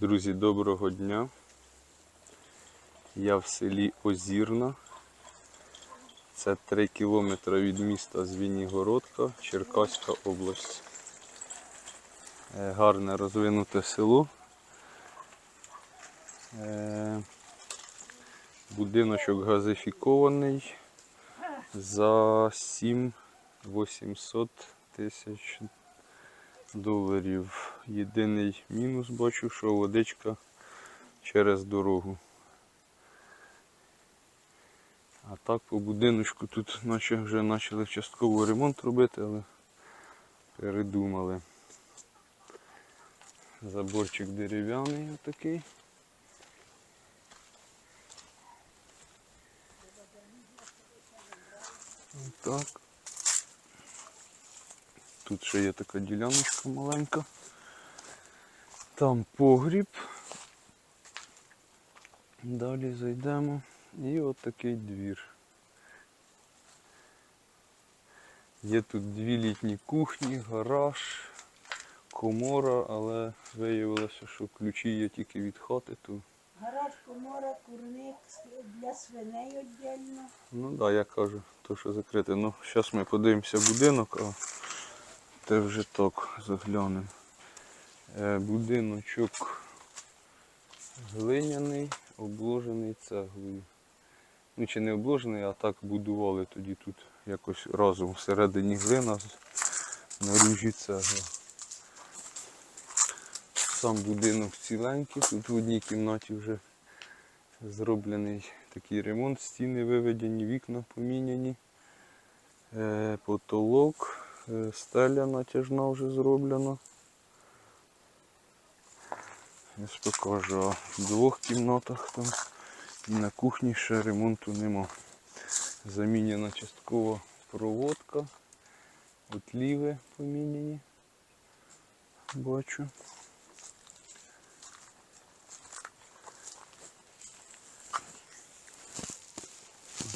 Друзі, доброго дня. Я в селі Озірна. Це 3 кілометри від міста Звінігородка, Черкаська область. Е, Гарне розвинуте село. Е, Будиночок газифікований за 7 800 тисяч доларів. Єдиний мінус бачу, що водичка через дорогу. А так по будиночку тут наче вже почали частково ремонт робити, але передумали. Заборчик дерев'яний отакий. Так. Тут ще є така діляночка маленька. Там погріб. Далі зайдемо. І от такий двір. Є тут дві літні кухні, гараж, комора, але виявилося, що ключі є тільки від хати, то Гараж, комора, курник для свиней віддільно. Ну так, да, я кажу, то що закрите. Ну, зараз ми подивимося будинок, а те вже так заглянемо. Е, будиночок глиняний, обложений цеглою. Ну чи не обложений, а так будували тоді тут якось разом всередині глина, наружі цегла. Сам будинок ціленький, тут в одній кімнаті вже зроблений такий ремонт, стіни виведені, вікна поміняні, е, потолок, стеля натяжна вже зроблена. Я ж покажу, в двох кімнатах там і на кухні ще ремонту нема. Замінена частково проводка, отліви поміняні. Бачу.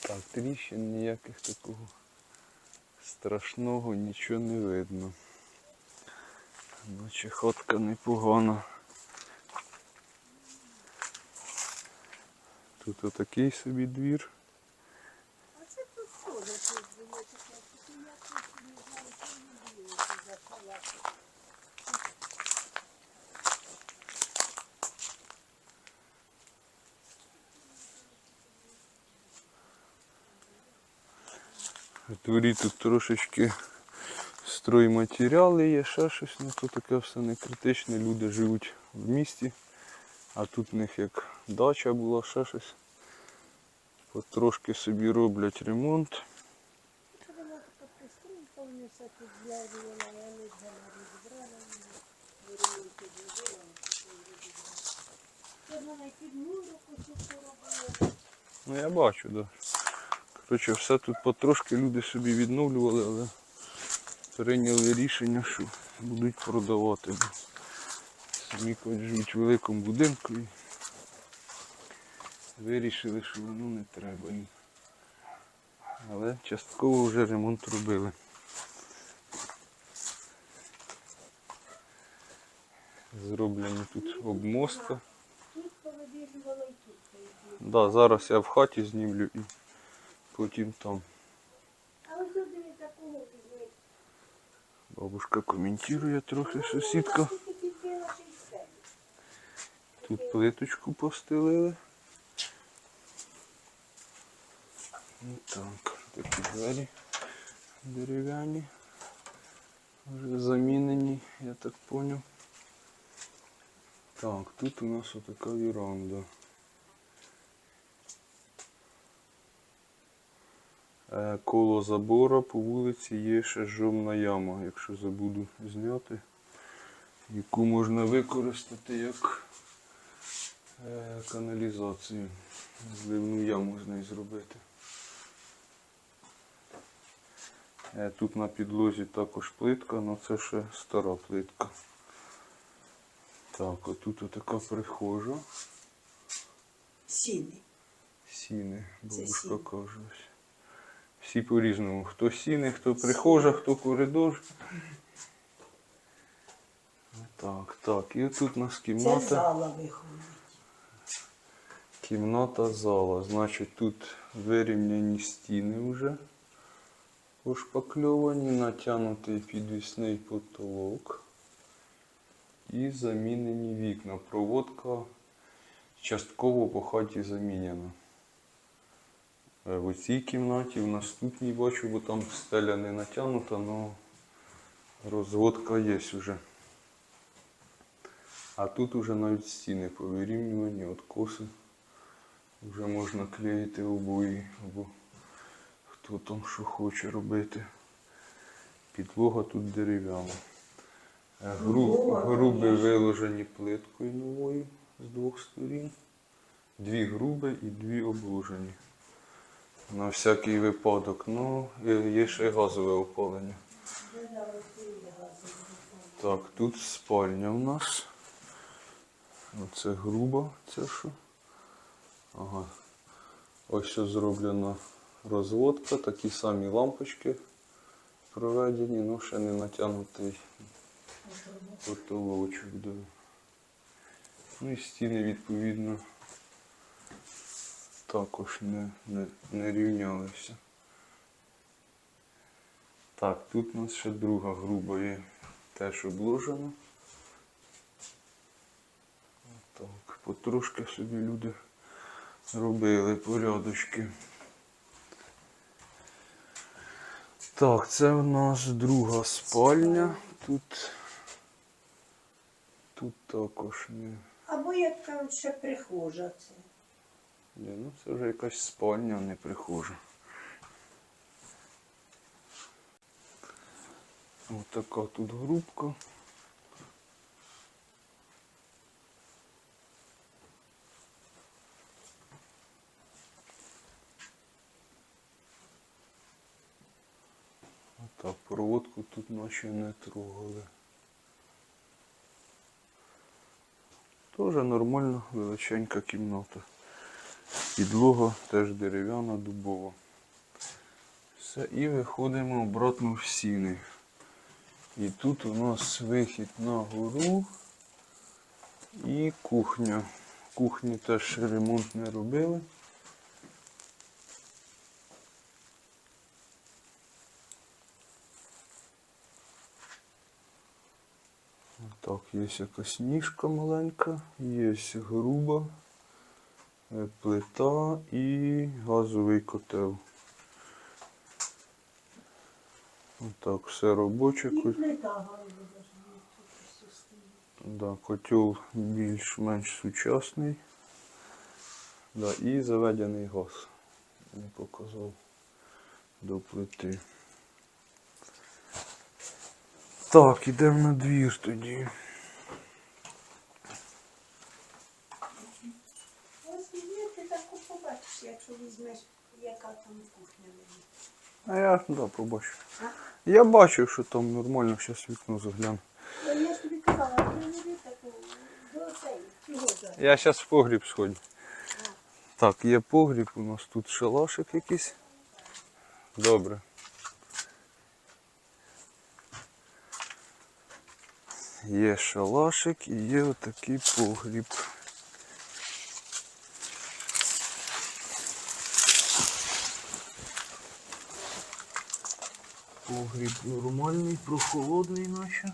Так, тріщин ніяких такого страшного нічого не видно. Наче ходка непогана. Тут отакий собі двір. А це тут теж тут було таке, тільки я тут не знаю, що не дивилася за палатку. Дворі тут трошечки стройматеріали є, ще щось, ну то таке все не критичне. Люди живуть в місті, а тут в них як дача була, ще щось. Потрошки собі роблять ремонт. Не. Ну я бачу, да. Коротше, все тут потрошки люди собі відновлювали, але прийняли рішення, що будуть продавати. Самі живуть в великому будинку і вирішили, що воно не треба їм. Але частково вже ремонт робили. Зроблені тут обмостка. Да, зараз я в хаті знімлю і потім там. Бабушка коментує трохи сусідка. Тут плиточку постелили. Ну так, такі двері дерев'яні. Вже замінені, я так поняв. Так, тут у нас отака віранда. Коло забора по вулиці є ще жовна яма, якщо забуду зняти, яку можна використати як е, каналізацію. Зливну яму з неї зробити. Е, Тут на підлозі також плитка, але це ще стара плитка. Так, отут отака прихожа. Сіни. Сіни, бабушка каже. Всі по-різному. Хто сіни, хто прихожа, хто коридор. Так, так, і тут у нас Це кімната. зала виходить. Кімната зала. Значить, тут вирівняні стіни вже пошпакльовані, натягнутий підвісний потолок і замінені вікна. Проводка частково по хаті замінена. Е, В цій кімнаті, в наступній бачу, бо там стеля не натягнута, але розводка є вже. А тут уже навіть стіни повирівнювані, откоси. Вже можна клеїти обої, або хто там що хоче робити. Підлога тут дерев'яна. Е, Гру, груби виложені плиткою новою з двох сторін. Дві груби і дві обложені. На всякий випадок. Ну, є ще газове опалення. Так, тут спальня у нас. Оце грубо, це що? Ага. Ось що зроблена розводка, такі самі лампочки проведені, ну ще не натягнутий потолочок. Да. Ну і стіни відповідно також не, не, не рівнялися. Так, тут у нас ще друга груба є теж обложена. Так, потрошки собі люди робили порядочки. Так, це в нас друга спальня. Тут, тут також не. Або як там ще прихожа це. Ні, ну це вже якась спальня, не прихожа. Ось така тут грубка. Так, проводку тут наче не трогали. Тоже нормально, величенька кімната. Підлога теж дерев'яна, дубова. Все, і виходимо обратно в сіни. І тут у нас вихід на гору і кухня. Кухні теж ремонт не робили. Так, є якась ніжка маленька, є груба плита і газовий котел. Отак, все робоче. І плита стоїть. Да, котел більш-менш сучасний. Да, і заведений газ. Не показав до плити. Так, ідемо на двір тоді. Ось є, ти таку побачиш, якщо візьмеш, яка там кухня. А я да, побачу. Я бачив, що там нормально, зараз вікно загляну. Ну, Я ж тобі казала, не йди таку до цей, чого зараз? Я зараз в погріб сходжу. Так, є погріб, у нас тут шалашик якийсь. Добре. Є шалашик і є отакий погріб. Погріб нормальний, прохолодний наче.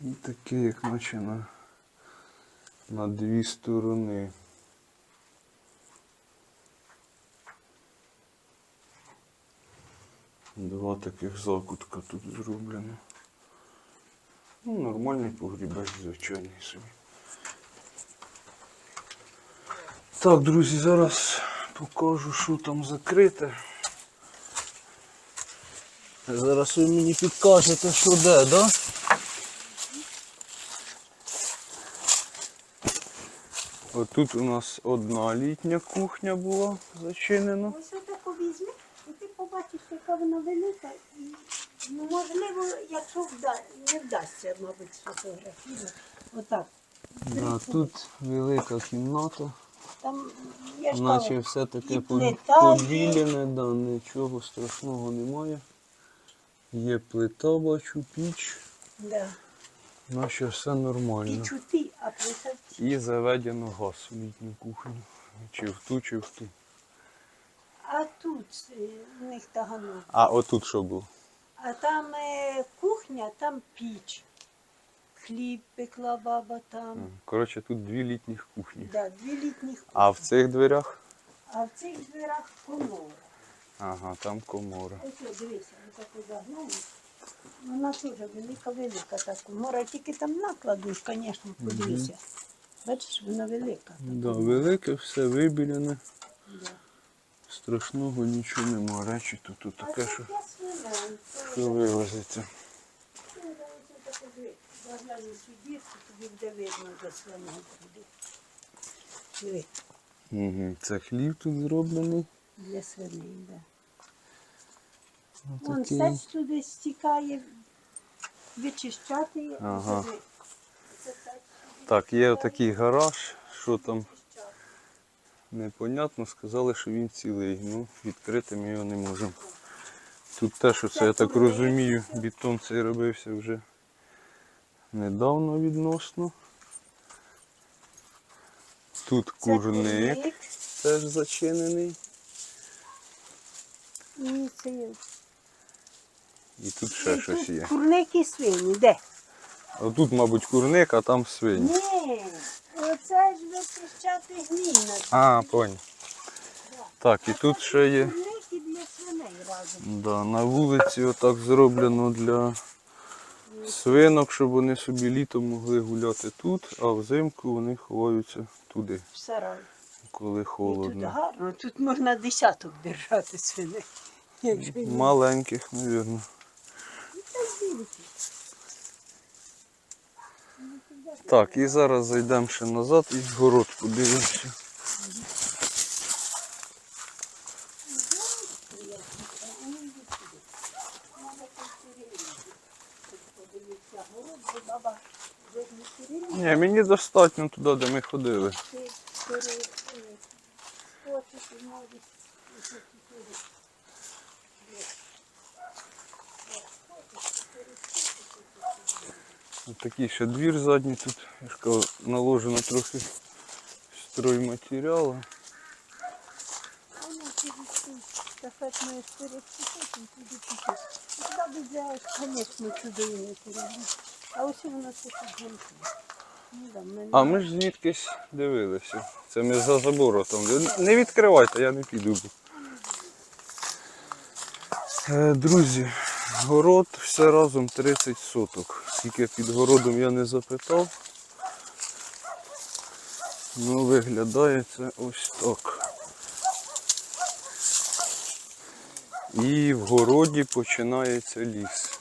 І таке, як наче на, на дві сторони. Два таких закутка тут зроблено. Ну, нормальний погрібець, звичайний собі. Так, друзі, зараз покажу, що там закрите. Зараз ви мені підкажете, що де, да? Отут у нас одна літня кухня була зачинена. Ось отаку візьми, і ти побачиш, яка вона велика. Ну, можливо, якщо вда... не вдасться, мабуть, сфотографувати. Отак. Да, тут велика кімната. Та там я ж Наче кажу, все таке і плита є. побілене, да, нічого страшного немає. Є плита, бачу, піч, да. наче все нормально. і чути, а плита в. І заведено газ в літню кухню. Чи в ту, чи в ту. А тут е, в них таганок. А отут що було? А там е, кухня, там піч. Хліб пекла баба там. Коротше, тут дві літніх кухні. Да, дві літніх кухні. А в цих дверях? А в цих дверях комора. Ага, там комора. Ось, дивися, ми таку загнули. Вона теж велика, велика та комора. Тільки там накладуш, звісно, подивися. Бачиш, вона велика. Да, велике, все вибілене. Да. Страшного нічого нема. Речі тут, тут таке, що, що вивозиться. Заглянь цю дірку, тобі буде видно, де свиня буде. Диви, Угу. Це хліб тут зроблений. для свиней, да. Вон Отакий. сець туди стікає, вичищати. Ага. Диви. Це сець Так, є отакий гараж, що там вичищати. непонятно. Сказали, що він цілий. Ну, відкрити ми його не можемо. Тут теж, оце, я так розумію, бетон цей робився вже недавно відносно. Тут курник теж зачинений. І це є. І тут ще і щось тут є. Курник і свині, де? А тут, мабуть, курник, а там свині. Ні, оце ж вичищати гній. А, понял. Так, і тут ще є. Курник і для свиней разом. Да, на вулиці отак зроблено для свинок, щоб вони собі літом могли гуляти тут, а взимку вони ховаються туди, В сарай. коли І тут холодно. гарно, тут можна десяток держати свиней. Маленьких, мабуть. Так, і зараз зайдемо ще назад і город подивимося. Подивіться, город, бо баба вже не перелізла. Ні, мені достатньо туди, де ми ходили. Ось такий ще двір задній тут. Я ж кажу, наложено трохи стройматеріалу. А ми ж звідкись дивилися. Це ми за забором там. Не відкривайте, я не піду. Е, Друзі, город все разом 30 соток. Скільки під городом я не запитав. Ну, виглядає це ось так. І в городі починається ліс.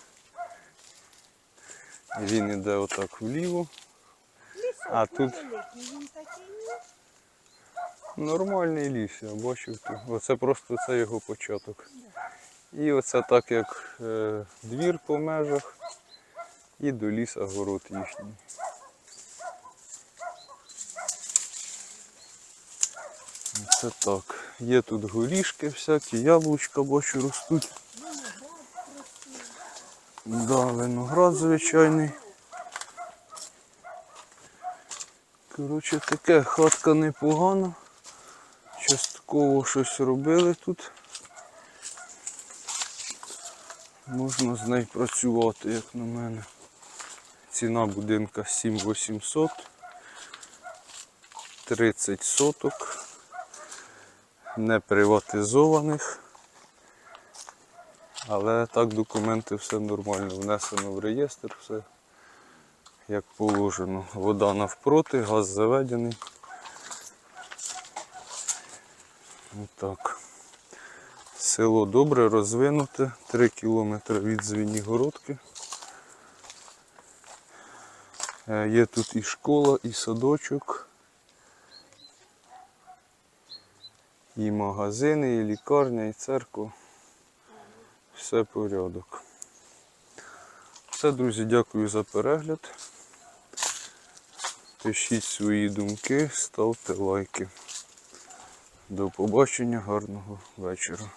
Він іде отак вліво. А тут- Нормальний ліс, я бачив. тут. Оце просто це його початок. І оце так як е, двір по межах і до ліса город їхній. Це так. Є тут горішки всякі, яблучка бачу ростуть. Да, виноград звичайний. Коротше, таке хатка непогана. Частково щось робили тут. Можна з нею працювати, як на мене. Ціна будинка 7800. 30 соток. Не приватизованих. Але так документи все нормально. Внесено в реєстр, все як положено. Вода навпроти, газ заведений. Отак. Село добре розвинуте, 3 кілометри від Звенігородки. Е, Є тут і школа, і садочок, і магазини, і лікарня, і церква. Все порядок. Все, друзі, дякую за перегляд. Пишіть свої думки, ставте лайки. До побачення, гарного вечора.